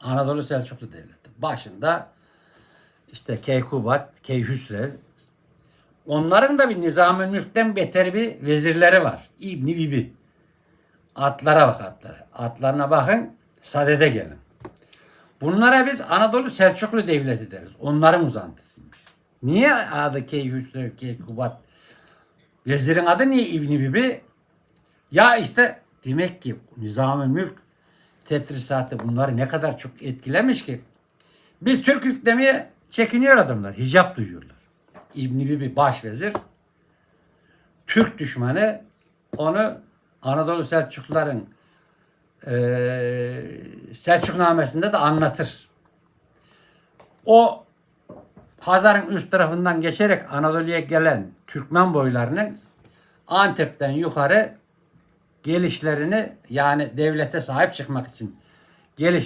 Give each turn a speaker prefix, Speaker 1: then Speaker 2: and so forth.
Speaker 1: Anadolu Selçuklu Devleti. Başında işte Keykubat, Keyhüsrev. Onların da bir Nizami Mülk'ten beter bir vezirleri var. İbni Bibi. Atlara bak atlara. Atlarına bakın, sadede gelin. Bunlara biz Anadolu Selçuklu Devleti deriz. Onların uzantısıymış. Niye adı Keyhüsrev, Keykubat? Vezirin adı niye İbni Bibi? Ya işte demek ki Nizam-ı Mülk tetrisatı bunları ne kadar çok etkilemiş ki biz Türk yüklemeye çekiniyor adamlar. Hicap duyuyorlar. İbni Bibi başvezir Türk düşmanı onu Anadolu Selçukluların eee Selçuknamesinde de anlatır. O Hazar'ın üst tarafından geçerek Anadolu'ya gelen Türkmen boylarının Antep'ten yukarı gelişlerini yani devlete sahip çıkmak için gelişlerini